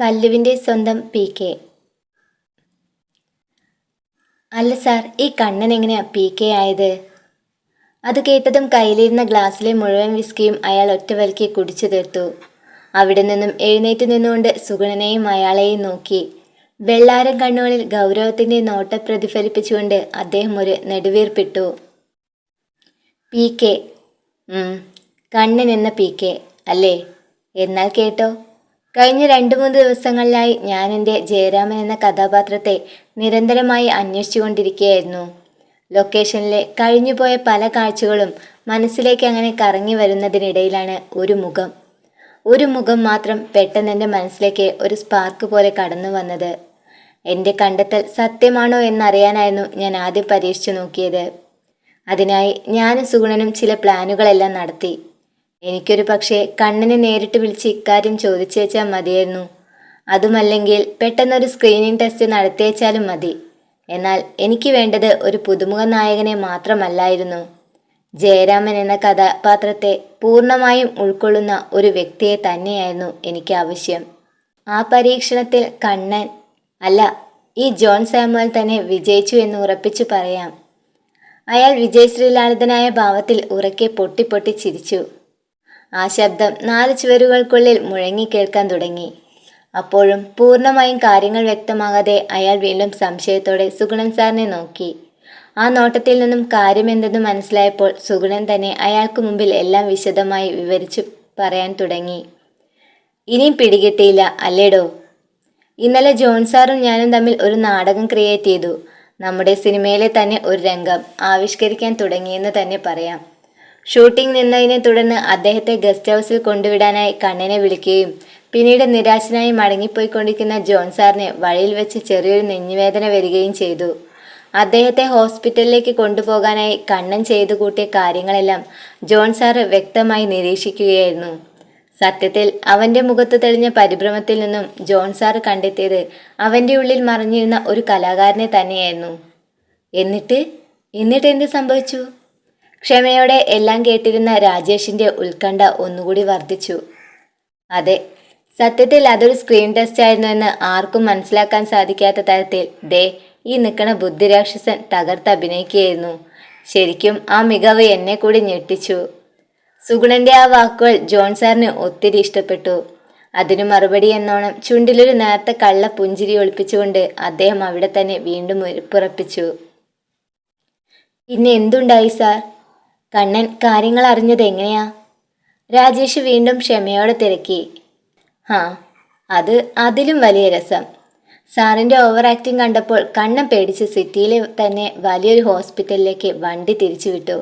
കല്ലുവിന്റെ സ്വന്തം P K. അല്ല sir ഈ കണ്ണൻ എങ്ങനെയാ പി കെ ആയത്? അത് കേട്ടതും കയ്യിലിരുന്ന ഗ്ലാസ്സിലെ മുഴുവൻ വിസ്കിയും അയാൾ ഒറ്റവൽക്കി കുടിച്ചു തീർത്തു. അവിടെ നിന്നും എഴുന്നേറ്റ് നിന്നുകൊണ്ട് സുഗണനെയും അയാളെയും നോക്കി. വെള്ളാരം കണ്ണുകളിൽ ഗൗരവത്തിന്റെ നോട്ട പ്രതിഫലിപ്പിച്ചുകൊണ്ട് അദ്ദേഹം ഒരു നെടുവീർപ്പിട്ടു. P K. കണ്ണൻ എന്ന പി കെ അല്ലേ? എന്നാൽ കേട്ടോ. കഴിഞ്ഞ രണ്ട് മൂന്ന് ദിവസങ്ങളിലായി ഞാൻ എന്റെ ജയരാമൻ എന്ന കഥാപാത്രത്തെ നിരന്തരമായി അന്വേഷിച്ചുകൊണ്ടിരിക്കുകയായിരുന്നു. ലൊക്കേഷനിലെ കഴിഞ്ഞുപോയ പല കാഴ്ചകളും മനസ്സിലേക്ക് അങ്ങനെ കറങ്ങി വരുന്നതിനിടയിലാണ് ഒരു മുഖം. ഒരു മുഖം മാത്രം പെട്ടെന്ന് എന്റെ മനസ്സിലേക്ക് ഒരു സ്പാർക്ക് പോലെ കടന്നു വന്നത്. എന്റെ കണ്ടെത്തൽ സത്യമാണോ എന്നറിയാനായിരുന്നു ഞാൻ ആദ്യം പരീക്ഷിച്ചു നോക്കിയത്. അതിനായി ഞാനും സുഗുണനും ചില പ്ലാനുകളെല്ലാം നടത്തി. എനിക്കൊരു പക്ഷേ കണ്ണനെ നേരിട്ട് വിളിച്ച് ഇക്കാര്യം ചോദിച്ചേച്ചാൽ മതിയായിരുന്നു. അതുമല്ലെങ്കിൽ പെട്ടെന്നൊരു സ്ക്രീനിങ് ടെസ്റ്റ് നടത്തിയേച്ചാലും മതി. എന്നാൽ എനിക്ക് വേണ്ടത് ഒരു പുതുമുഖ നായകനെ മാത്രമല്ലായിരുന്നു. ജയരാമൻ എന്ന കഥാപാത്രത്തെ പൂർണമായും ഉൾക്കൊള്ളുന്ന ഒരു വ്യക്തിയെ തന്നെയായിരുന്നു എനിക്ക് ആവശ്യം. ആ പരീക്ഷണത്തിൽ കണ്ണൻ അല്ല ഈ ജോൺ സാമുവൽ തന്നെ വിജയിച്ചു എന്ന് ഉറപ്പിച്ചു പറയാം. അയാൾ വിജയ് ശ്രീലാളിതനായ ഭാവത്തിൽ ഉറക്കെ പൊട്ടി പൊട്ടി ചിരിച്ചു. ആ ശബ്ദം നാല് ചുവരുകൾക്കുള്ളിൽ മുഴങ്ങി കേൾക്കാൻ തുടങ്ങി. അപ്പോഴും പൂർണമായും കാര്യങ്ങൾ വ്യക്തമാകാതെ അയാൾ വീണ്ടും സംശയത്തോടെ സുഗുണൻ സാറിനെ നോക്കി. ആ നോട്ടത്തിൽ നിന്നും കാര്യമെന്തെന്ന് മനസ്സിലായപ്പോൾ സുഗുണൻ തന്നെ അയാൾക്ക് മുമ്പിൽ എല്ലാം വിശദമായി വിവരിച്ചു പറയാൻ തുടങ്ങി. ഇനിയും പിടികിട്ടിയില്ല അല്ലേടോ? ഇന്നലെ ജോൺ സാറും ഞാനും തമ്മിൽ ഒരു നാടകം ക്രിയേറ്റ് ചെയ്തു. നമ്മുടെ സിനിമയിലെ തന്നെ ഒരു രംഗം ആവിഷ്കരിക്കാൻ തുടങ്ങിയെന്ന് തന്നെ പറയാം. ഷൂട്ടിംഗ് നിന്നതിനെ തുടർന്ന് അദ്ദേഹത്തെ ഗസ്റ്റ് ഹൗസിൽ കൊണ്ടുവിടാനായി കണ്ണനെ വിളിക്കുകയും പിന്നീട് നിരാശനായി മടങ്ങിപ്പോയിക്കൊണ്ടിരിക്കുന്ന ജോൺ സാറിന് വഴിയിൽ വെച്ച് ചെറിയൊരു നെഞ്ഞുവേദന വരികയും ചെയ്തു. അദ്ദേഹത്തെ ഹോസ്പിറ്റലിലേക്ക് കൊണ്ടുപോകാനായി കണ്ണൻ ചെയ്തു കൂട്ടിയ കാര്യങ്ങളെല്ലാം ജോൺ സാറ് വ്യക്തമായി നിരീക്ഷിക്കുകയായിരുന്നു. സത്യത്തിൽ അവന്റെ മുഖത്ത് തെളിഞ്ഞ പരിഭ്രമത്തിൽ നിന്നും ജോൺ സാർ കണ്ടെത്തിയത് അവന്റെ ഉള്ളിൽ മറിഞ്ഞിരുന്ന ഒരു കലാകാരനെ തന്നെയായിരുന്നു. എന്നിട്ട്? എന്നിട്ട് എന്ത് സംഭവിച്ചു? ക്ഷമയോടെ എല്ലാം കേട്ടിരുന്ന രാജേഷിന്റെ ഉത്കണ്ഠ ഒന്നുകൂടി വർദ്ധിച്ചു. അതെ സത്യത്തിൽ അതൊരു സ്ക്രീൻ ടെസ്റ്റ് ആയിരുന്നു എന്ന് ആർക്കും മനസ്സിലാക്കാൻ സാധിക്കാത്ത തരത്തിൽ ദേ ഈ നിൽക്കണ ബുദ്ധിരാക്ഷസൻ തകർത്ത് അഭിനയിക്കുകയായിരുന്നു. ശരിക്കും ആ മികവ് എന്നെ കൂടി ഞെട്ടിച്ചു. സുഗുണന്റെ ആ വാക്കുകൾ ജോൺ സാറിന് ഒത്തിരി ഇഷ്ടപ്പെട്ടു. അതിനു മറുപടി എന്നോണം ചുണ്ടിലൊരു നേരത്തെ കള്ള പുഞ്ചിരി ഒളിപ്പിച്ചുകൊണ്ട് അദ്ദേഹം അവിടെ തന്നെ വീണ്ടും പുറപ്പിച്ചു. പിന്നെ എന്തുണ്ടായി സാർ? കണ്ണൻ കാര്യങ്ങൾ അറിഞ്ഞത് എങ്ങനെയാ? രാജേഷ് വീണ്ടും ക്ഷമയോടെ തിരക്കി. ഹാ അത് അതിലും വലിയ രസം. സാറിന്റെ ഓവർ ആക്ടിങ് കണ്ടപ്പോൾ കണ്ണൻ പേടിച്ച് സിറ്റിയിലെ തന്നെ വലിയൊരു ഹോസ്പിറ്റലിലേക്ക് വണ്ടി തിരിച്ചുവിട്ടു.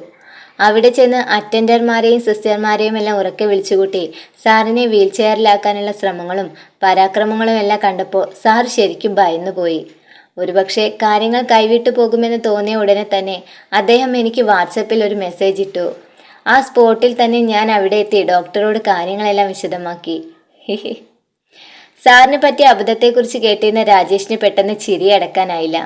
അവിടെ ചെന്ന് അറ്റൻഡർമാരെയും സിസ്റ്റർമാരെയും എല്ലാം ഉറക്കെ വിളിച്ചുകൂട്ടി സാറിനെ വീൽ ചെയറിലാക്കാനുള്ള ശ്രമങ്ങളും പരാക്രമങ്ങളും എല്ലാം കണ്ടപ്പോൾ സാർ ശരിക്കും ഭയന്നുപോയി. ഒരുപക്ഷെ കാര്യങ്ങൾ കൈവിട്ടു പോകുമെന്ന് തോന്നിയ ഉടനെ തന്നെ അദ്ദേഹം എനിക്ക് വാട്സപ്പിൽ ഒരു മെസ്സേജ് ഇട്ടു. ആ സ്പോട്ടിൽ തന്നെ ഞാൻ അവിടെ എത്തി ഡോക്ടറോട് കാര്യങ്ങളെല്ലാം വിശദമാക്കി. സാറിനെ പറ്റിയ അബദ്ധത്തെക്കുറിച്ച് കേട്ടിരുന്ന രാജേഷിന് പെട്ടെന്ന് ചിരി അടക്കാനായില്ല.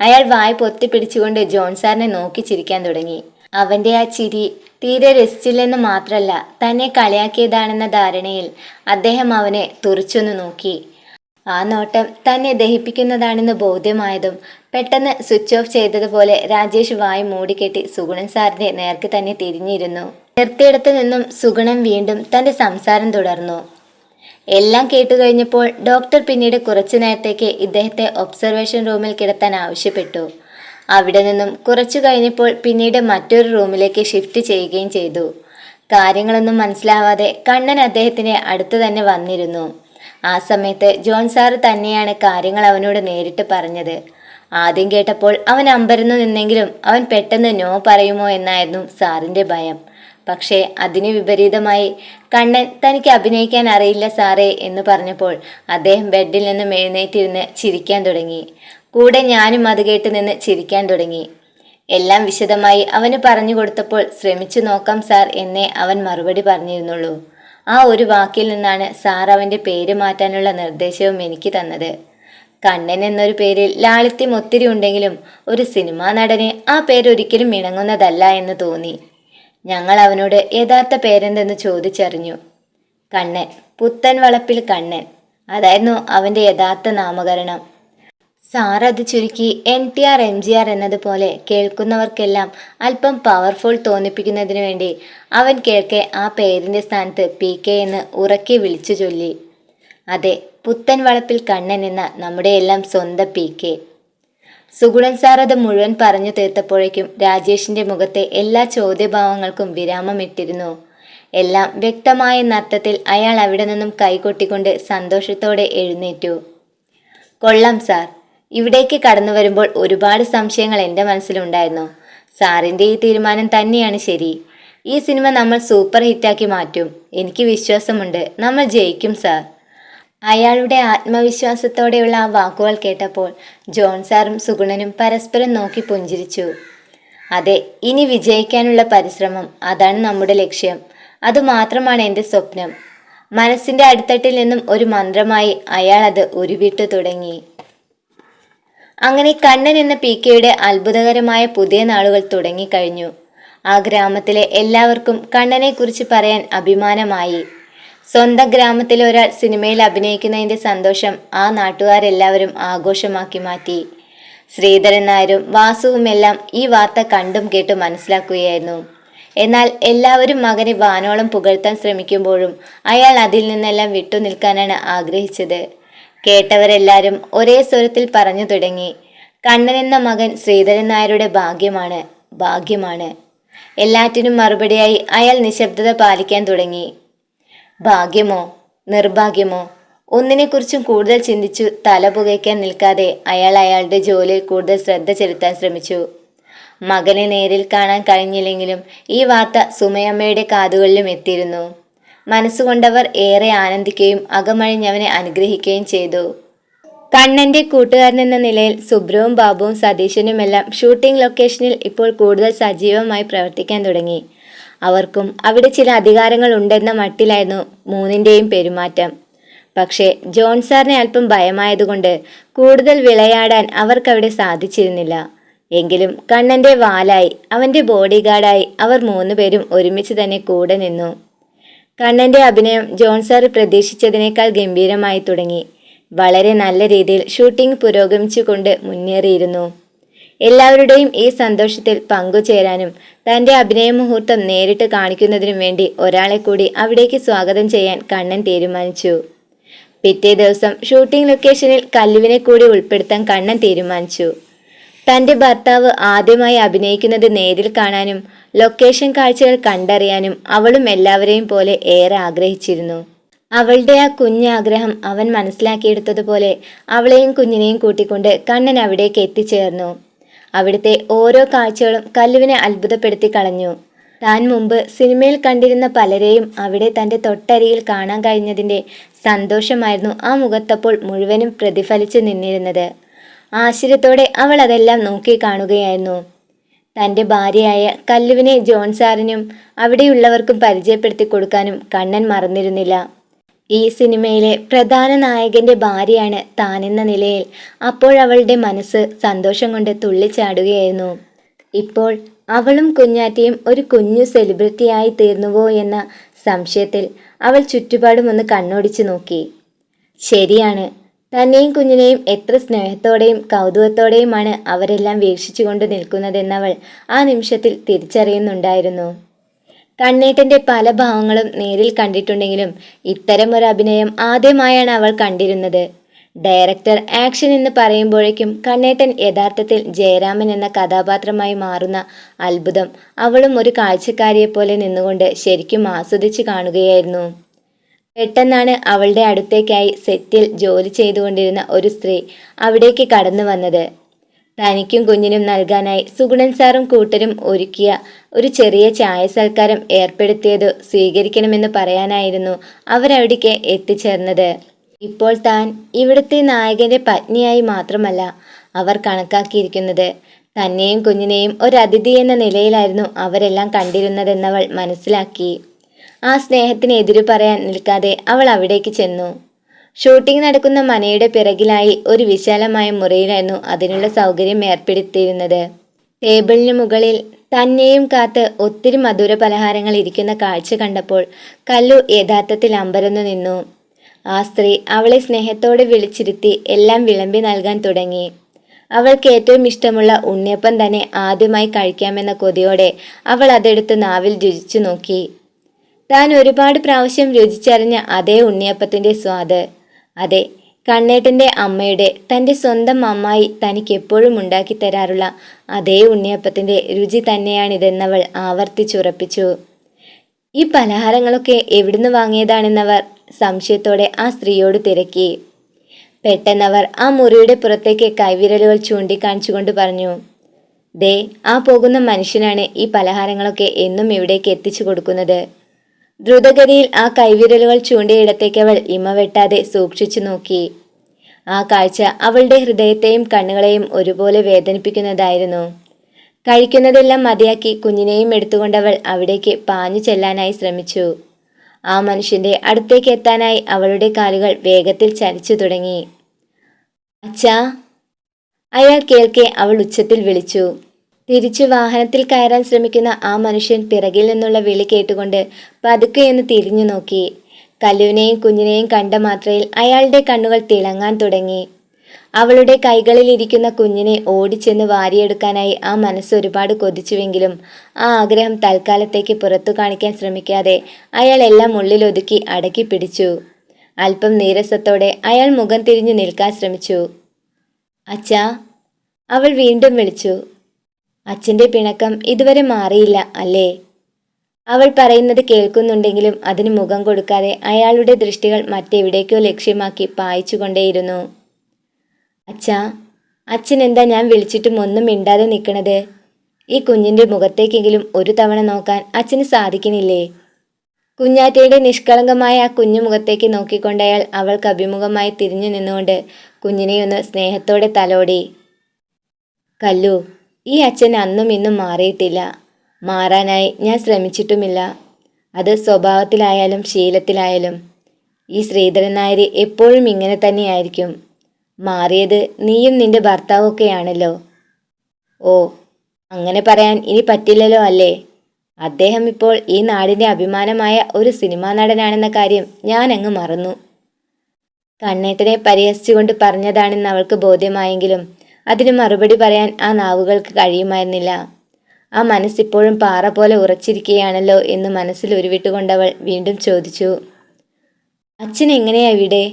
അയാൾ വായ പൊത്തി പിടിച്ചുകൊണ്ട് ജോൺ സാറിനെ നോക്കി ചിരിക്കാൻ തുടങ്ങി. അവന്റെ ആ ചിരി തീരെ രസിച്ചില്ലെന്ന് മാത്രമല്ല തന്നെ കളിയാക്കിയതാണെന്ന ധാരണയിൽ അദ്ദേഹം അവനെ തുറച്ചൊന്ന് നോക്കി. ആ നോട്ടം തന്നെ ദഹിപ്പിക്കുന്നതാണെന്ന് ബോധ്യമായതും പെട്ടെന്ന് സ്വിച്ച് ഓഫ് ചെയ്തതുപോലെ രാജേഷ് വായി മൂടിക്കെട്ടി സുഗുണൻ സാറിന്റെ നേർക്ക് തന്നെ തിരിഞ്ഞിരുന്നു. നിർത്തിയിടത്തു നിന്നും സുഗുണൻ വീണ്ടും തന്റെ സംസാരം തുടർന്നു. എല്ലാം കേട്ടു കഴിഞ്ഞപ്പോൾ ഡോക്ടർ പിന്നീട് കുറച്ചു നേരത്തേക്ക് ഇദ്ദേഹത്തെ ഒബ്സർവേഷൻ റൂമിൽ കിടത്താൻ ആവശ്യപ്പെട്ടു. അവിടെ നിന്നും കുറച്ചു കഴിഞ്ഞപ്പോൾ പിന്നീട് മറ്റൊരു റൂമിലേക്ക് ഷിഫ്റ്റ് ചെയ്യുകയും ചെയ്തു. കാര്യങ്ങളൊന്നും മനസ്സിലാവാതെ കണ്ണൻ അദ്ദേഹത്തിന് അടുത്തു തന്നെ വന്നിരുന്നു. ആ സമയത്ത് ജോൺ സാറ് തന്നെയാണ് കാര്യങ്ങൾ അവനോട് നേരിട്ട് പറഞ്ഞത്. ആദ്യം കേട്ടപ്പോൾ അവൻ അമ്പരന്നു നിന്നെങ്കിലും അവൻ പെട്ടെന്ന് നോ പറയുമോ എന്നായിരുന്നു സാറിന്റെ ഭയം. പക്ഷേ അതിന് വിപരീതമായി കണ്ണൻ തനിക്ക് അഭിനയിക്കാൻ അറിയില്ല സാറേ എന്ന് പറഞ്ഞപ്പോൾ അദ്ദേഹം ബെഡിൽ നിന്നും എഴുന്നേറ്റിരുന്ന് ചിരിക്കാൻ തുടങ്ങി. കൂടെ ഞാനും അത് കേട്ട് നിന്ന് ചിരിക്കാൻ തുടങ്ങി. എല്ലാം വിശദമായി അവന് പറഞ്ഞു കൊടുത്തപ്പോൾ ശ്രമിച്ചു നോക്കാം സാർ എന്നേ അവൻ മറുപടി പറഞ്ഞിരുന്നുള്ളൂ. ആ ഒരു വാക്കിൽ നിന്നാണ് സാർ അവന്റെ പേര് മാറ്റാനുള്ള നിർദ്ദേശവും എനിക്ക് തന്നത്. കണ്ണൻ എന്നൊരു പേരിൽ ലാളിത്യം ഒത്തിരി ഉണ്ടെങ്കിലും ഒരു സിനിമാ നടന് ആ പേരൊരിക്കലും ഇണങ്ങുന്നതല്ല എന്ന് തോന്നി. ഞങ്ങൾ അവനോട് യഥാർത്ഥ പേരെന്തെന്ന് ചോദിച്ചറിഞ്ഞു. കണ്ണൻ പുത്തൻ വളപ്പിൽ കണ്ണൻ. അതായിരുന്നു അവന്റെ യഥാർത്ഥ നാമകരണം. സാർ അത് ചുരുക്കി N T R M G R എന്നതുപോലെ കേൾക്കുന്നവർക്കെല്ലാം അല്പം പവർഫുൾ തോന്നിപ്പിക്കുന്നതിനു വേണ്ടി അവൻ കേൾക്കെ ആ പേരിന്റെ സ്ഥാനത്ത് പി കെ എന്ന് ഉറക്കി വിളിച്ചു ചൊല്ലി. അതെ പുത്തൻ വളപ്പിൽ കണ്ണൻ എന്ന നമ്മുടെ എല്ലാം സ്വന്തം പി കെ. സുഗുണൻ സാർ അത് മുഴുവൻ പറഞ്ഞു തീർത്തപ്പോഴേക്കും രാജേഷിന്റെ മുഖത്തെ എല്ലാ ചോദ്യഭാവങ്ങൾക്കും വിരാമമിട്ടിരുന്നു. എല്ലാം വ്യക്തമായ നർത്തത്തിൽ അയാൾ അവിടെ നിന്നും കൈകൊട്ടിക്കൊണ്ട് സന്തോഷത്തോടെ എഴുന്നേറ്റു. കൊള്ളാം സാർ ഇവിടേക്ക് കടന്നു വരുമ്പോൾ ഒരുപാട് സംശയങ്ങൾ എന്റെ മനസ്സിലുണ്ടായിരുന്നു. സാറിന്റെ ഈ തീരുമാനം തന്നെയാണ് ശരി. ഈ സിനിമ നമ്മൾ സൂപ്പർ ഹിറ്റാക്കി മാറ്റും. എനിക്ക് വിശ്വാസമുണ്ട്. നമ്മൾ ജയിക്കും സാർ. അയാളുടെ ആത്മവിശ്വാസത്തോടെയുള്ള ആ വാക്കുകൾ കേട്ടപ്പോൾ ജോൺ സാറും സുഗുണനും പരസ്പരം നോക്കി പുഞ്ചിരിച്ചു. അതെ ഇനി വിജയിക്കാനുള്ള പരിശ്രമം അതാണ് നമ്മുടെ ലക്ഷ്യം. അതുമാത്രമാണ് എന്റെ സ്വപ്നം. മനസ്സിന്റെ അടിത്തട്ടിൽ നിന്നും ഒരു മന്ത്രമായി അയാൾ അത് ഉരുവിട്ടു തുടങ്ങി. അങ്ങനെ കണ്ണൻ എന്ന പി കെയുടെ അത്ഭുതകരമായ പുതിയ നാളുകൾ തുടങ്ങിക്കഴിഞ്ഞു ആ ഗ്രാമത്തിലെ എല്ലാവർക്കും കണ്ണനെക്കുറിച്ച് പറയാൻ അഭിമാനമായി. സ്വന്തം ഗ്രാമത്തിലെ ഒരാൾ സിനിമയിൽ അഭിനയിക്കുന്നതിന്റെ സന്തോഷം ആ നാട്ടുകാരെല്ലാവരും ആഘോഷമാക്കി മാറ്റി. ശ്രീധരൻ നായരും വാസുവുമെല്ലാം ഈ വാർത്ത കണ്ടും കേട്ടും മനസ്സിലാക്കുകയായിരുന്നു. എന്നാൽ എല്ലാവരും മകനെ വാനോളം പുകഴ്ത്താൻ ശ്രമിക്കുമ്പോഴും അയാൾ അതിൽ നിന്നെല്ലാം വിട്ടുനിൽക്കാനാണ് ആഗ്രഹിച്ചത്. കേട്ടവരെല്ലാവരും ഒരേ സ്വരത്തിൽ പറഞ്ഞു തുടങ്ങി. കണ്ണൻ എന്ന മകൻ ശ്രീധരൻ നായരുടെ ഭാഗ്യമാണ് ഭാഗ്യമാണ്. എല്ലാറ്റിനും മറുപടിയായി അയാൾ നിശബ്ദത പാലിക്കാൻ തുടങ്ങി. ഭാഗ്യമോ നിർഭാഗ്യമോ? ഒന്നിനെക്കുറിച്ചും കൂടുതൽ ചിന്തിച്ചു തല പുകയ്ക്കാൻ നിൽക്കാതെ അയാൾ അയാളുടെ ജോലിയിൽ കൂടുതൽ ശ്രദ്ധ ചെലുത്താൻ ശ്രമിച്ചു. മകനെ നേരിൽ കാണാൻ കഴിഞ്ഞില്ലെങ്കിലും ഈ വാർത്ത സുമയമ്മയുടെ കാതുകളിലും എത്തിയിരുന്നു. മനസ്സുകൊണ്ടവർ ഏറെ ആനന്ദിക്കുകയും അകമഴിഞ്ഞവനെ അനുഗ്രഹിക്കുകയും ചെയ്തു. കണ്ണന്റെ കൂട്ടുകാരൻ എന്ന നിലയിൽ സുബ്രവും ബാബുവും സതീശനുമെല്ലാം ഷൂട്ടിംഗ് ലൊക്കേഷനിൽ ഇപ്പോൾ കൂടുതൽ സജീവമായി പ്രവർത്തിക്കാൻ തുടങ്ങി. അവർക്കും അവിടെ ചില അധികാരങ്ങൾ ഉണ്ടെന്ന മട്ടിലായിരുന്നു മൂന്നിന്റെയും പെരുമാറ്റം. പക്ഷേ ജോൺ സാറിനെ അല്പം ഭയമായതുകൊണ്ട് കൂടുതൽ വിളയാടാൻ അവർക്കവിടെ സാധിച്ചിരുന്നില്ല. എങ്കിലും കണ്ണന്റെ വാലായി അവന്റെ ബോഡിഗാർഡായി അവർ മൂന്നുപേരും ഒരുമിച്ച് തന്നെ കൂടെ നിന്നു. കണ്ണന്റെ അഭിനയം ജോൺ സാർ പ്രതീക്ഷിച്ചതിനേക്കാൾ ഗംഭീരമായി തുടങ്ങി. വളരെ നല്ല രീതിയിൽ ഷൂട്ടിംഗ് പുരോഗമിച്ചുകൊണ്ട് മുന്നേറിയിരുന്നു. എല്ലാവരുടെയും ഈ സന്തോഷത്തിൽ പങ്കുചേരാനും തന്റെ അഭിനയ മുഹൂർത്തം നേരിട്ട് കാണിക്കുന്നതിനും വേണ്ടി ഒരാളെ കൂടി അവിടേക്ക് സ്വാഗതം ചെയ്യാൻ കണ്ണൻ തീരുമാനിച്ചു. പിറ്റേ ദിവസം ഷൂട്ടിംഗ് ലൊക്കേഷനിൽ കല്ലുവിനെ കൂടി ഉൾപ്പെടുത്താൻ കണ്ണൻ തീരുമാനിച്ചു. തന്റെ ഭർത്താവ് ആദ്യമായി അഭിനയിക്കുന്നത് നേരിൽ കാണാനും ലൊക്കേഷൻ കാഴ്ചകൾ കണ്ടറിയാനും അവളും എല്ലാവരെയും പോലെ ഏറെ ആഗ്രഹിച്ചിരുന്നു. അവളുടെ ആ കുഞ്ഞാഗ്രഹം അവൻ മനസ്സിലാക്കിയെടുത്തതുപോലെ അവളെയും കുഞ്ഞിനെയും കൂട്ടിക്കൊണ്ട് കണ്ണൻ അവിടേക്ക് എത്തിച്ചേർന്നു. അവിടുത്തെ ഓരോ കാഴ്ചകളും കല്ലുവിനെ അത്ഭുതപ്പെടുത്തി കളഞ്ഞു. താൻ മുമ്പ് സിനിമയിൽ കണ്ടിരുന്ന പലരെയും അവിടെ തന്റെ തൊട്ടരിയിൽ കാണാൻ കഴിഞ്ഞതിന്റെ സന്തോഷമായിരുന്നു ആ മുഖത്തപ്പോൾ മുഴുവനും പ്രതിഫലിച്ചു നിന്നിരുന്നത്. ആശ്ചര്യത്തോടെ അവൾ അതെല്ലാം നോക്കി കാണുകയായിരുന്നു. തന്റെ ഭാര്യയായ കല്ലുവിനെ ജോൺ സാറിനും അവിടെയുള്ളവർക്കും പരിചയപ്പെടുത്തി കൊടുക്കാനും കണ്ണൻ മറന്നിരുന്നില്ല. ഈ സിനിമയിലെ പ്രധാന നായകന്റെ ഭാര്യയാണ് താനെന്ന നിലയിൽ അപ്പോഴവളുടെ മനസ്സ് സന്തോഷം കൊണ്ട് തുള്ളിച്ചാടുകയായിരുന്നു. ഇപ്പോൾ അവളും കുഞ്ഞാറ്റയും ഒരു കുഞ്ഞു സെലിബ്രിറ്റിയായി തീർന്നുവോ എന്ന സംശയത്തിൽ അവൾ ചുറ്റുപാടും ഒന്ന് കണ്ണോടിച്ചു നോക്കി. ശരിയാണ് തന്നെയും കുഞ്ഞിനെയും എത്ര സ്നേഹത്തോടെയും കൗതുകത്തോടെയുമാണ് അവരെല്ലാം വീക്ഷിച്ചുകൊണ്ട് നിൽക്കുന്നതെന്നവൾ ആ നിമിഷത്തിൽ തിരിച്ചറിയുന്നുണ്ടായിരുന്നു. കണ്ണേട്ടന്റെ പല ഭാവങ്ങളും നേരിൽ കണ്ടിട്ടുണ്ടെങ്കിലും ഇത്തരം ഒരു അഭിനയം ആദ്യമായാണ് അവൾ കണ്ടിരുന്നത്. ഡയറക്ടർ ആക്ഷൻ എന്ന് പറയുമ്പോഴേക്കും കണ്ണേട്ടൻ യഥാർത്ഥത്തിൽ ജയരാമൻ എന്ന കഥാപാത്രമായി മാറുന്ന അത്ഭുതം അവളും ഒരു കാഴ്ചക്കാരിയെപ്പോലെ നിന്നുകൊണ്ട് ശരിക്കും ആസ്വദിച്ചു കാണുകയായിരുന്നു. പെട്ടെന്നാണ് അവളുടെ അടുത്തേക്കായി സെറ്റിൽ ജോലി ചെയ്തുകൊണ്ടിരുന്ന ഒരു സ്ത്രീ അവിടേക്ക് കടന്നു വന്നത്. തനിക്കും കുഞ്ഞിനും നൽകാനായി സുഗുണൻ സാറും കൂട്ടരും ഒരുക്കിയ ഒരു ചെറിയ ചായ സൽക്കാരം ഏർപ്പെടുത്തിയത് സ്വീകരിക്കണമെന്ന് പറയാനായിരുന്നു അവരവിടേക്ക് എത്തിച്ചേർന്നത്. ഇപ്പോൾ താൻ ഇവിടുത്തെ നായകന്റെ പത്നിയായി മാത്രമല്ല അവർ കണക്കാക്കിയിരിക്കുന്നത്. തന്നെയും കുഞ്ഞിനെയും ഒരു അതിഥി എന്ന നിലയിലായിരുന്നു അവരെല്ലാം കണ്ടിരുന്നതെന്നവൾ മനസ്സിലാക്കി. ആ സ്നേഹത്തിന് എതിരു പറയാൻ നിൽക്കാതെ അവൾ അവിടേക്ക് ചെന്നു. ഷൂട്ടിംഗ് നടക്കുന്ന മനയുടെ പിറകിലായി ഒരു വിശാലമായ മുറിയിലായിരുന്നു അതിനുള്ള സൗകര്യം ഏർപ്പെടുത്തിയിരുന്നത്. ടേബിളിന് മുകളിൽ തന്നെയും കാത്ത് ഒത്തിരി മധുര പലഹാരങ്ങൾ ഇരിക്കുന്ന കാഴ്ച കണ്ടപ്പോൾ കല്ലു യഥാർത്ഥത്തിൽ അമ്പരന്നു നിന്നു. ആ സ്ത്രീ അവളെ സ്നേഹത്തോടെ വിളിച്ചിരുത്തി എല്ലാം വിളമ്പി നൽകാൻ തുടങ്ങി. അവൾക്ക് ഏറ്റവും ഇഷ്ടമുള്ള ഉണ്ണിയപ്പം തന്നെ ആദ്യമായി കഴിക്കാമെന്ന കൊതിയോടെ അവൾ അതെടുത്ത് നാവിൽ രുചിച്ചു നോക്കി. താൻ ഒരുപാട് പ്രാവശ്യം രുചിച്ചറിഞ്ഞ അതേ ഉണ്ണിയപ്പത്തിന്റെ സ്വാദ്. അതെ കണ്ണേട്ടന്റെ അമ്മയുടെ തന്റെ സ്വന്തം അമ്മായി തനിക്ക് എപ്പോഴും ഉണ്ടാക്കി തരാറുള്ള അതേ ഉണ്ണിയപ്പത്തിന്റെ രുചി തന്നെയാണിതെന്നവൾ ആവർത്തിച്ചുറപ്പിച്ചു. ഈ പലഹാരങ്ങളൊക്കെ എവിടുന്ന് വാങ്ങിയതാണെന്നവർ സംശയത്തോടെ ആ സ്ത്രീയോട് തിരക്കി. പെട്ടെന്നവർ ആ മുറിയുടെ പുറത്തേക്ക് കൈവിരലുകൾ ചൂണ്ടിക്കാണിച്ചുകൊണ്ട് പറഞ്ഞു ദേ ആ പോകുന്ന മനുഷ്യനാണ് ഈ പലഹാരങ്ങളൊക്കെ എന്നും ഇവിടേക്ക് എത്തിച്ചു കൊടുക്കുന്നത്. ദ്രുതഗതിയിൽ ആ കൈവിരലുകൾ ചൂണ്ടിയിടത്തേക്ക് അവൾ ഇമ വെട്ടാതെ സൂക്ഷിച്ചു നോക്കി. ആ കാഴ്ച അവളുടെ ഹൃദയത്തെയും കണ്ണുകളെയും ഒരുപോലെ വേദനിപ്പിക്കുന്നതായിരുന്നു. കഴിക്കുന്നതെല്ലാം മതിയാക്കി കുഞ്ഞിനെയും എടുത്തുകൊണ്ടവൾ അവിടേക്ക് പാഞ്ഞു ചെല്ലാനായി ശ്രമിച്ചു. ആ മനുഷ്യന്റെ അടുത്തേക്ക് എത്താനായി അവളുടെ കാലുകൾ വേഗത്തിൽ ചലിച്ചു തുടങ്ങി. അച്ഛാ അയാൾ കേൾക്കെ അവൾ ഉച്ചത്തിൽ വിളിച്ചു. തിരിച്ചു വാഹനത്തിൽ കയറാൻ ശ്രമിക്കുന്ന ആ മനുഷ്യൻ പിറകിൽ നിന്നുള്ള വിളി കേട്ടുകൊണ്ട് പതുക്കെയൊന്ന് തിരിഞ്ഞു നോക്കി. കല്ലുവിനെയും കുഞ്ഞിനെയും കണ്ട മാത്രയിൽ അയാളുടെ കണ്ണുകൾ തിളങ്ങാൻ തുടങ്ങി. അവളുടെ കൈകളിൽ ഇരിക്കുന്ന കുഞ്ഞിനെ ഓടിച്ചെന്ന് വാരിയെടുക്കാനായി ആ മനസ്സ് ഒരുപാട് കൊതിച്ചുവെങ്കിലും ആ ആഗ്രഹം തൽക്കാലത്തേക്ക് പുറത്തു കാണിക്കാൻ ശ്രമിക്കാതെ അയാൾ എല്ലാം ഉള്ളിലൊതുക്കി അടക്കി പിടിച്ചു. അല്പം നീരസത്തോടെ അയാൾ മുഖം തിരിഞ്ഞു നിൽക്കാൻ ശ്രമിച്ചു. അച്ഛാ അവൾ വീണ്ടും വിളിച്ചു. അച്ഛന്റെ പിണക്കം ഇതുവരെ മാറിയില്ല അല്ലേ? അവൾ പറയുന്നത് കേൾക്കുന്നുണ്ടെങ്കിലും അതിന് മുഖം കൊടുക്കാതെ അയാളുടെ ദൃഷ്ടികൾ മറ്റെവിടേക്കോ ലക്ഷ്യമാക്കി പായിച്ചുകൊണ്ടേയിരുന്നു. അച്ഛാ അച്ഛൻ എന്താ ഞാൻ വിളിച്ചിട്ടും ഒന്നും മിണ്ടാതെ നിൽക്കണത്? ഈ കുഞ്ഞിന്റെ മുഖത്തേക്കെങ്കിലും ഒരു തവണ നോക്കാൻ അച്ഛന് സാധിക്കുന്നില്ലേ? കുഞ്ഞാറ്റയുടെ നിഷ്കളങ്കമായ ആ കുഞ്ഞു മുഖത്തേക്ക് നോക്കിക്കൊണ്ടയാൾ അവൾക്ക് അഭിമുഖമായി തിരിഞ്ഞു നിന്നുകൊണ്ട് കുഞ്ഞിനെയൊന്ന് സ്നേഹത്തോടെ തലോടി. കല്ലു ഈ അച്ഛൻ അന്നും ഇന്നും മാറിയിട്ടില്ല. മാറാനായി ഞാൻ ശ്രമിച്ചിട്ടുമില്ല. അത് സ്വഭാവത്തിലായാലും ശീലത്തിലായാലും. ഈ ശ്രീധരൻ നായർ എപ്പോഴും ഇങ്ങനെ തന്നെയായിരിക്കും. മാറിയത് നീയും നിന്റെ ഭർത്താവൊക്കെയാണല്ലോ. ഓ അങ്ങനെ പറയാൻ ഇനി പറ്റില്ലല്ലോ അല്ലേ? അദ്ദേഹം ഇപ്പോൾ ഈ നാടിന്റെ അഭിമാനമായ ഒരു സിനിമാ നടനാണെന്ന കാര്യം ഞാൻ അങ്ങ് മറന്നു. കണ്ണേട്ടനെ പരിഹസിച്ചുകൊണ്ട് പറഞ്ഞതാണെന്ന് അവൾക്ക് ബോധ്യമായെങ്കിലും അതിന് മറുപടി പറയാൻ ആ നാവുകൾക്ക് കഴിയുമായിരുന്നില്ല. ആ മനസ്സിപ്പോഴും പാറ പോലെ ഉറച്ചിരിക്കുകയാണല്ലോ എന്ന് മനസ്സിൽ ഉരുവിട്ടുകൊണ്ടവൾ വീണ്ടും ചോദിച്ചു. അച്ഛൻ എങ്ങനെയാ ഇവിടെ?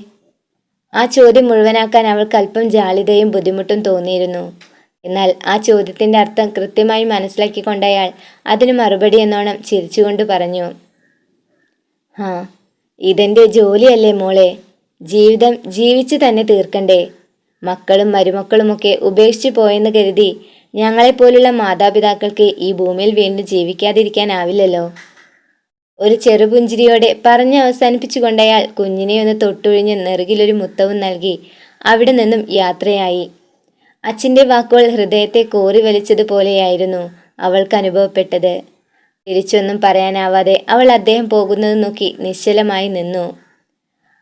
ആ ചോദ്യം മുഴുവനാക്കാൻ അവൾക്ക് അല്പം ജാളിതയും ബുദ്ധിമുട്ടും തോന്നിയിരുന്നു. എന്നാൽ ആ ചോദ്യത്തിന്റെ അർത്ഥം കൃത്യമായി മനസ്സിലാക്കിക്കൊണ്ടയാൾ അതിന് മറുപടി എന്നോണം ചിരിച്ചുകൊണ്ട് പറഞ്ഞു. ആ ഇതെന്റെ ജോലിയല്ലേ മോളെ. ജീവിതം ജീവിച്ചു തന്നെ തീർക്കണ്ടേ. മക്കളും മരുമക്കളുമൊക്കെ ഉപേക്ഷിച്ചു പോയെന്ന് കരുതി ഞങ്ങളെപ്പോലുള്ള മാതാപിതാക്കൾക്ക് ഈ ഭൂമിയിൽ വീണ്ടും ജീവിക്കാതിരിക്കാനാവില്ലല്ലോ. ഒരു ചെറുപുഞ്ചിരിയോടെ പറഞ്ഞ് അവസാനിപ്പിച്ചുകൊണ്ടയാൾ കുഞ്ഞിനെ ഒന്ന് തൊട്ടൊഴിഞ്ഞ് നെറുകിലൊരു മുത്തവും നൽകി അവിടെ നിന്നും യാത്രയായി. അച്ഛന്റെ വാക്കുകൾ ഹൃദയത്തെ കോറി വലിച്ചതുപോലെയായിരുന്നു അവൾക്ക് അനുഭവപ്പെട്ടത്. തിരിച്ചൊന്നും പറയാനാവാതെ അവൾ അദ്ദേഹം പോകുന്നത് നോക്കി നിശ്ചലമായി നിന്നു.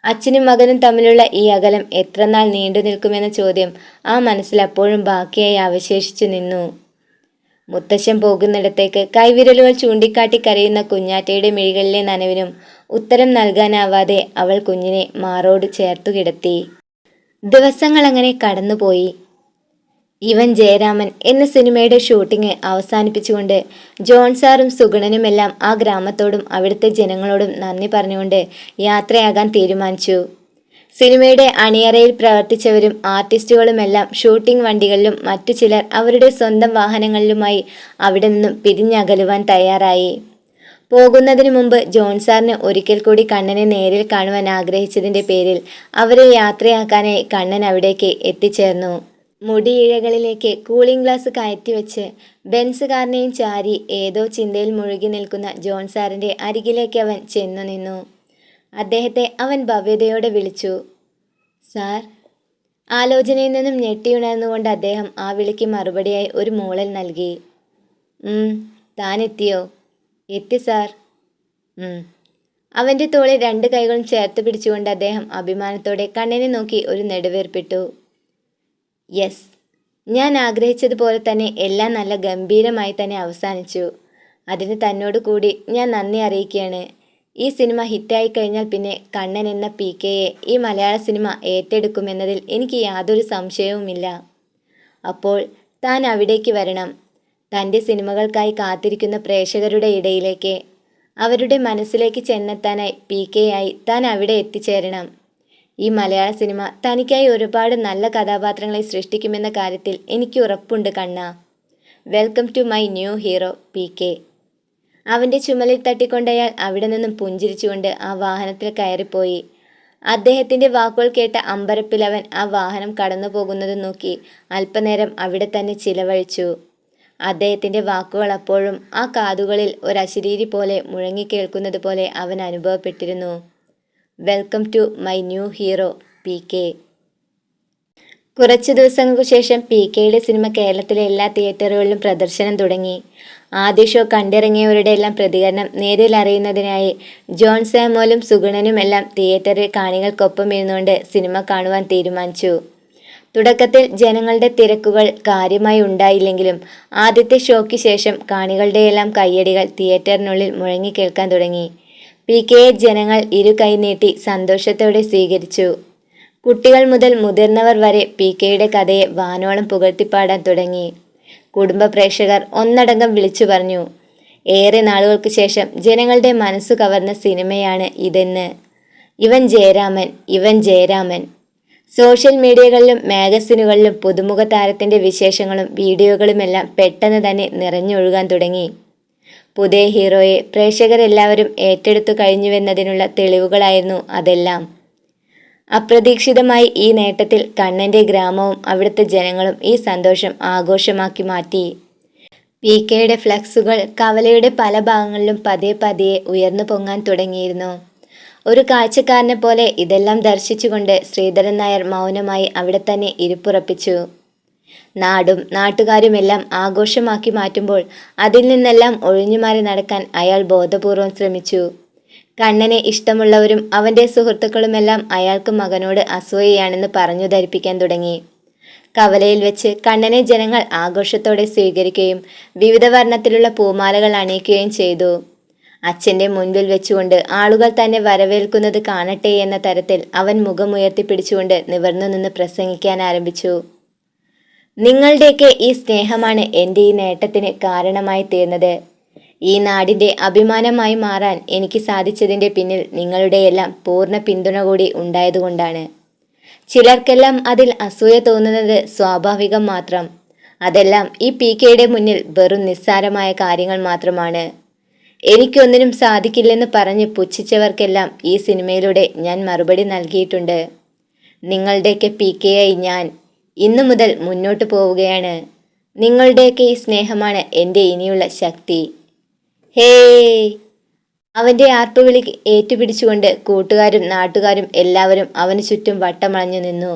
അച്ഛനും മകനും തമ്മിലുള്ള ഈ അകലം എത്രനാൾ നീണ്ടു നിൽക്കുമെന്ന ചോദ്യം ആ മനസ്സിൽ അപ്പോഴും ബാക്കിയായി അവശേഷിച്ചു നിന്നു. മുത്തശ്ശൻ പോകുന്നിടത്തേക്ക് കൈവിരലുകൾ ചൂണ്ടിക്കാട്ടി കരയുന്ന കുഞ്ഞാറ്റയുടെ മിഴികളിലെ നനവിനും ഉത്തരം നൽകാനാവാതെ അവൾ കുഞ്ഞിനെ മാറോട് ചേർത്തു കിടത്തി. ദിവസങ്ങൾ അങ്ങനെ കടന്നുപോയി. ഇവൻ ജയരാമൻ എന്ന സിനിമയുടെ ഷൂട്ടിംഗ് അവസാനിപ്പിച്ചുകൊണ്ട് ജോൺ സാറും സുഗുണനുമെല്ലാം ആ ഗ്രാമത്തോടും അവിടുത്തെ ജനങ്ങളോടും നന്ദി പറഞ്ഞുകൊണ്ട് യാത്രയാകാൻ തീരുമാനിച്ചു. സിനിമയുടെ അണിയറയിൽ പ്രവർത്തിച്ചവരും ആർട്ടിസ്റ്റുകളുമെല്ലാം ഷൂട്ടിംഗ് വണ്ടികളിലും മറ്റു ചിലർ അവരുടെ സ്വന്തം വാഹനങ്ങളിലുമായി അവിടെ നിന്നും പിരിഞ്ഞകലുവാൻ തയ്യാറായി. പോകുന്നതിന് മുമ്പ് ജോൺ സാറിന് ഒരിക്കൽ കൂടി കണ്ണനെ നേരിൽ കാണുവാൻ ആഗ്രഹിച്ചതിന്റെ പേരിൽ അവരെ യാത്രയാക്കാനായി കണ്ണൻ അവിടേക്ക് എത്തിച്ചേർന്നു. മുടിയിഴകളിലേക്ക് കൂളിംഗ് ഗ്ലാസ് കയറ്റിവെച്ച് ബെൻസ് കാറിനെയും ചാരി ഏതോ ചിന്തയിൽ മുഴുകി നിൽക്കുന്ന ജോൺ സാറിന്റെ അരികിലേക്ക് അവൻ ചെന്നു നിന്നു. അദ്ദേഹത്തെ അവൻ ഭവ്യതയോടെ വിളിച്ചു. സാർ ആലോചനയിൽ നിന്നും ഞെട്ടിയുണർന്നുകൊണ്ട് അദ്ദേഹം ആ വിളിക്ക് മറുപടിയായി ഒരു മൂളൽ നൽകി. താൻ എത്തിയോ എത്തി സാർ. അവന്റെ തോളിൽ രണ്ട് കൈകളും ചേർത്ത് പിടിച്ചുകൊണ്ട് അദ്ദേഹം അഭിമാനത്തോടെ കണ്ണിനെ നോക്കി ഒരു നെടുവേർപ്പിട്ടു. യെസ് ഞാൻ ആഗ്രഹിച്ചതുപോലെ തന്നെ എല്ലാം നല്ല ഗംഭീരമായി തന്നെ അവസാനിച്ചു. അതിന് തന്നോട് കൂടി ഞാൻ നന്ദി അറിയിക്കുകയാണ്. ഈ സിനിമ ഹിറ്റായി കഴിഞ്ഞാൽ പിന്നെ കണ്ണൻ എന്ന പി കെയെ ഈ മലയാള സിനിമ ഏറ്റെടുക്കുമെന്നതിൽ എനിക്ക് യാതൊരു സംശയവുമില്ല. അപ്പോൾ താൻ അവിടേക്ക് വരണം. തന്റെ സിനിമകൾക്കായി കാത്തിരിക്കുന്ന പ്രേക്ഷകരുടെ ഇടയിലേക്ക്. അവരുടെ മനസ്സിലേക്ക് ചെന്നെത്താനായി പി കെയായി താൻ അവിടെ എത്തിച്ചേരണം. ഈ മലയാള സിനിമ തനിക്കായി ഒരുപാട് നല്ല കഥാപാത്രങ്ങളെ സൃഷ്ടിക്കുമെന്ന കാര്യത്തിൽ എനിക്ക് ഉറപ്പുണ്ട് Kanna. Welcome to my new hero P K അവന്റെ ചുമലിൽ തട്ടിക്കൊണ്ടയാൾ അവിടെ നിന്നും പുഞ്ചിരിച്ചുകൊണ്ട് ആ വാഹനത്തിൽ കയറിപ്പോയി. അദ്ദേഹത്തിന്റെ വാക്കുകൾ കേട്ട അമ്പരപ്പിൽ അവൻ ആ വാഹനം കടന്നു പോകുന്നത് നോക്കി അല്പനേരം അവിടെ തന്നെ ചിലവഴിച്ചു. അദ്ദേഹത്തിന്റെ വാക്കുകൾ അപ്പോഴും ആ കാതുകളിൽ ഒരശരീരി പോലെ മുഴങ്ങിക്കേൾക്കുന്നത് പോലെ അവൻ അനുഭവപ്പെട്ടിരുന്നു. Welcome to my new hero P K കുറച്ച് ദിവസങ്ങൾക്ക് ശേഷം പി കെയുടെ സിനിമ കേരളത്തിലെ എല്ലാ തിയേറ്ററുകളിലും പ്രദർശനം തുടങ്ങി. ആദ്യ ഷോ കണ്ടിറങ്ങിയവരുടെ എല്ലാം പ്രതികരണം നേരിൽ അറിയുന്നതിനായി ജോൺ സാമോലും സുഗുണനും എല്ലാം തിയേറ്ററിൽ കാണികൾക്കൊപ്പം ഇരുന്നുകൊണ്ട് സിനിമ കാണുവാൻ തീരുമാനിച്ചു. തുടക്കത്തിൽ ജനങ്ങളുടെ തിരക്കുകൾ കാര്യമായി ഉണ്ടായില്ലെങ്കിലും ആദ്യത്തെ ഷോയ്ക്ക് ശേഷം കാണികളുടെയെല്ലാം കയ്യടികൾ തിയേറ്ററിനുള്ളിൽ മുഴങ്ങി കേൾക്കാൻ തുടങ്ങി. പി കെയെ ജനങ്ങൾ ഇരു കൈനീട്ടി സന്തോഷത്തോടെ സ്വീകരിച്ചു. കുട്ടികൾ മുതൽ മുതിർന്നവർ വരെ പി കെയുടെ കഥയെ വാനോളം പുകഴ്ത്തിപ്പാടാൻ തുടങ്ങി. കുടുംബ പ്രേക്ഷകർ ഒന്നടങ്കം വിളിച്ചു പറഞ്ഞു ഏറെ നാളുകൾക്ക് ശേഷം ജനങ്ങളുടെ മനസ്സു കവർന്ന സിനിമയാണ് ഇതെന്ന്. ഇവൻ ജയരാമൻ ഇവൻ ജയരാമൻ. സോഷ്യൽ മീഡിയകളിലും മാഗസിനുകളിലും പുതുമുഖ താരത്തിന്റെ വിശേഷങ്ങളും വീഡിയോകളുമെല്ലാം പെട്ടെന്ന് തന്നെ നിറഞ്ഞൊഴുകാൻ തുടങ്ങി. പുതിയ ഹീറോയെ പ്രേക്ഷകരെല്ലാവരും ഏറ്റെടുത്തു കഴിഞ്ഞുവെന്നതിനുള്ള തെളിവുകളായിരുന്നു അതെല്ലാം. അപ്രതീക്ഷിതമായി ഈ നേട്ടത്തിൽ കണ്ണന്റെ ഗ്രാമവും അവിടുത്തെ ജനങ്ങളും ഈ സന്തോഷം ആഘോഷമാക്കി മാറ്റി. പി കെയുടെ ഫ്ലക്സുകൾ കവലയുടെ പല ഭാഗങ്ങളിലും പതിയെ പതിയെ ഉയർന്നു പൊങ്ങാൻ തുടങ്ങിയിരുന്നു. ഒരു കാഴ്ചക്കാരനെ പോലെ ഇതെല്ലാം ദർശിച്ചുകൊണ്ട് ശ്രീധരൻ നായർ മൗനമായി അവിടെ തന്നെ ഇരിപ്പുറപ്പിച്ചു. നാടും നാട്ടുകാരുമെല്ലാം ആഘോഷമാക്കി മാറ്റുമ്പോൾ അതിൽ നിന്നെല്ലാം ഒഴിഞ്ഞുമാറി നടക്കാൻ അയാൾ ബോധപൂർവം ശ്രമിച്ചു. കണ്ണനെ ഇഷ്ടമുള്ളവരും അവന്റെ സുഹൃത്തുക്കളുമെല്ലാം അയാൾക്ക് മകനോട് അസൂയയാണെന്ന് പറഞ്ഞു ധരിപ്പിക്കാൻ തുടങ്ങി. കവലയിൽ വെച്ച് കണ്ണനെ ജനങ്ങൾ ആഘോഷത്തോടെ സ്വീകരിക്കുകയും വിവിധ വർണത്തിലുള്ള പൂമാലകൾ അണിയിക്കുകയും ചെയ്തു. അച്ഛന്റെ മുൻപിൽ വെച്ചുകൊണ്ട് ആളുകൾ തന്നെ വരവേൽക്കുന്നത് കാണട്ടെ എന്ന തരത്തിൽ അവൻ മുഖമുയർത്തി പിടിച്ചുകൊണ്ട് നിവർന്നു നിന്ന് പ്രസംഗിക്കാൻ ആരംഭിച്ചു. നിങ്ങളുടെയൊക്കെ ഈ സ്നേഹമാണ് എന്റെ ഈ നേട്ടത്തിന് കാരണമായി തീർന്നത്. ഈ നാടിന്റെ അഭിമാനമായി മാറാൻ എനിക്ക് സാധിച്ചതിന്റെ പിന്നിൽ നിങ്ങളുടെയെല്ലാം പൂർണ പിന്തുണ കൂടി ഉണ്ടായതുകൊണ്ടാണ്. ചിലർക്കെല്ലാം അതിൽ അസൂയ തോന്നുന്നത് സ്വാഭാവികം മാത്രം. അതെല്ലാം ഈ പി കെയുടെ മുന്നിൽ വെറും നിസ്സാരമായ കാര്യങ്ങൾ മാത്രമാണ്. എനിക്കൊന്നിനും സാധിക്കില്ലെന്ന് പറഞ്ഞ് പുച്ഛിച്ചവർക്കെല്ലാം ഈ സിനിമയിലൂടെ ഞാൻ മറുപടി നൽകിയിട്ടുണ്ട്. നിങ്ങളുടെയൊക്കെ പി കെയായി ഞാൻ ഇന്നു മുതൽ മുന്നോട്ട് പോവുകയാണ്. നിങ്ങളുടെയൊക്കെ ഈ സ്നേഹമാണ് എന്റെ ഇനിയുള്ള ശക്തി. ഹേ! അവന്റെ ആർപ്പുവിളി ഏറ്റുപിടിച്ചുകൊണ്ട് കൂട്ടുകാരും നാട്ടുകാരും എല്ലാവരും അവന് ചുറ്റും വട്ടമളഞ്ഞു നിന്നു.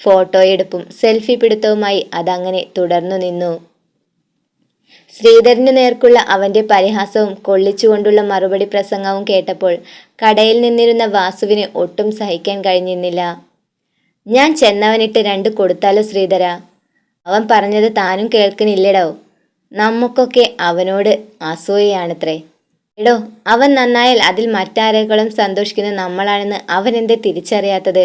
ഫോട്ടോയെടുപ്പും സെൽഫി പിടുത്തവുമായി അതങ്ങനെ തുടർന്നു നിന്നു. ശ്രീധരന് നേർക്കുള്ള അവന്റെ പരിഹാസവും കൊള്ളിച്ചുകൊണ്ടുള്ള മറുപടി പ്രസംഗവും കേട്ടപ്പോൾ കടയിൽ നിന്നിരുന്ന വാസുവിന് ഒട്ടും സഹിക്കാൻ കഴിഞ്ഞിരുന്നില്ല. ഞാൻ ചെന്നവനിട്ട് രണ്ട് കൊടുത്താലോ ശ്രീധര? അവൻ പറഞ്ഞത് താനും കേൾക്കുന്നില്ലടോ നമുക്കൊക്കെ അവനോട് അസൂയയാണത്രേ. എടോ അവൻ നന്നായാൽ അതിൽ മറ്റാരേക്കാളും സന്തോഷിക്കുന്ന നമ്മളാണെന്ന് അവൻ എന്തേ തിരിച്ചറിയാത്തത്?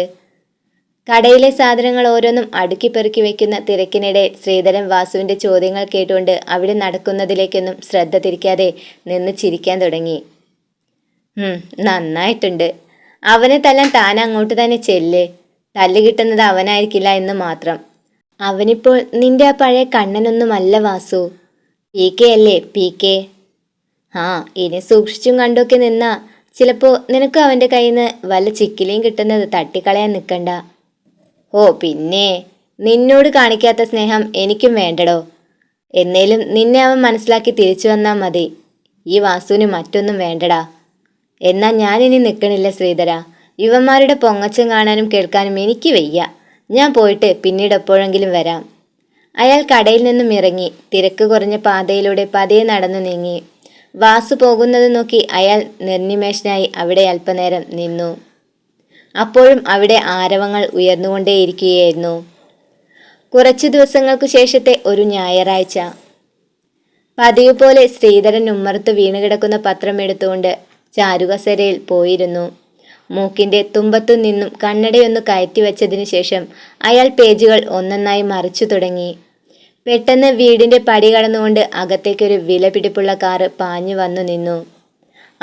കടയിലെ സാധനങ്ങൾ ഓരോന്നും അടുക്കി പെറുക്കി വെക്കുന്ന തിരക്കിനിടെ ശ്രീധരൻ വാസുവിന്റെ ചോദ്യങ്ങൾ കേട്ടുകൊണ്ട് അവിടെ നടക്കുന്നതിലേക്കൊന്നും ശ്രദ്ധ തിരിക്കാതെ നിന്ന് ചിരിക്കാൻ തുടങ്ങി. നന്നായിട്ടുണ്ട്. അവനെ തല്ലാൻ താൻ അങ്ങോട്ട് തന്നെ ചെല്ല്. തല്ല് കിട്ടുന്നത് അവനായിരിക്കില്ല എന്ന് മാത്രം. അവനിപ്പോൾ നിന്റെ ആ പഴയ കണ്ണനൊന്നുമല്ല വാസു. പി കെ അല്ലേ? P K. ആ ഇനി സൂക്ഷിച്ചും കണ്ടൊക്കെ നിന്നാ. ചിലപ്പോ നിനക്ക് അവന്റെ കയ്യിൽ നിന്ന് വല്ല ചിക്കിലയും കിട്ടുന്നത് തട്ടിക്കളയാൻ നിൽക്കണ്ട ഓ പിന്നെ. നിന്നോട് കാണിക്കാത്ത സ്നേഹം എനിക്കും വേണ്ടടോ. എന്നേലും നിന്നെ അവൻ മനസ്സിലാക്കി തിരിച്ചു വന്നാൽ മതി. ഈ വാസുവിന് മറ്റൊന്നും വേണ്ടടാ. എന്നാൽ ഞാനിനി നിൽക്കണില്ല ശ്രീധര. ഇവന്മാരുടെ പൊങ്ങച്ചം കാണാനും കേൾക്കാനും എനിക്ക് വയ്യ. ഞാൻ പോയിട്ട് പിന്നീട് എപ്പോഴെങ്കിലും വരാം. അയാൾ കടയിൽ നിന്നും ഇറങ്ങി തിരക്ക് കുറഞ്ഞ പാതയിലൂടെ പതിയെ നടന്നു നീങ്ങി. വാസു പോകുന്നത് നോക്കി അയാൾ നിർനിമേഷനായി അവിടെ അല്പനേരം നിന്നു. അപ്പോഴും അവിടെ ആരവങ്ങൾ ഉയർന്നുകൊണ്ടേയിരിക്കുകയായിരുന്നു. കുറച്ചു ദിവസങ്ങൾക്കു ശേഷത്തെ ഒരു ഞായറാഴ്ച. പതിവ് പോലെ ശ്രീധരൻ ഉമ്മറത്ത് വീണുകിടക്കുന്ന പത്രം എടുത്തുകൊണ്ട് ചാരുകസരയിൽ പോയിരുന്നു. മൂക്കിന്റെ തുമ്പത്തു നിന്നും കണ്ണടയൊന്ന് കയറ്റിവെച്ചതിനു ശേഷം അയാൾ പേജുകൾ ഒന്നൊന്നായി മറിച്ചു തുടങ്ങി. പെട്ടെന്ന് വീടിന്റെ പടി കടന്നുകൊണ്ട് അകത്തേക്കൊരു വിലപിടിപ്പുള്ള കാറ് പാഞ്ഞു വന്നു നിന്നു.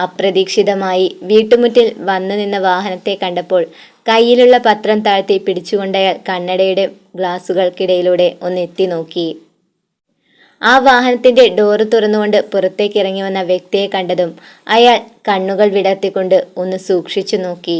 അപ്രതീക്ഷിതമായി വീട്ടുമുറ്റിൽ വന്നു നിന്ന വാഹനത്തെ കണ്ടപ്പോൾ കയ്യിലുള്ള പത്രം താഴ്ത്തി പിടിച്ചുകൊണ്ടയാൾ കണ്ണടയുടെ ഗ്ലാസുകൾക്കിടയിലൂടെ ഒന്ന് എത്തി നോക്കി. ആ വാഹനത്തിന്റെ ഡോറ് തുറന്നുകൊണ്ട് പുറത്തേക്ക് ഇറങ്ങി വന്ന വ്യക്തിയെ കണ്ടതും അയാൾ കണ്ണുകൾ വിടർത്തിക്കൊണ്ട് ഒന്ന് സൂക്ഷിച്ചു നോക്കി.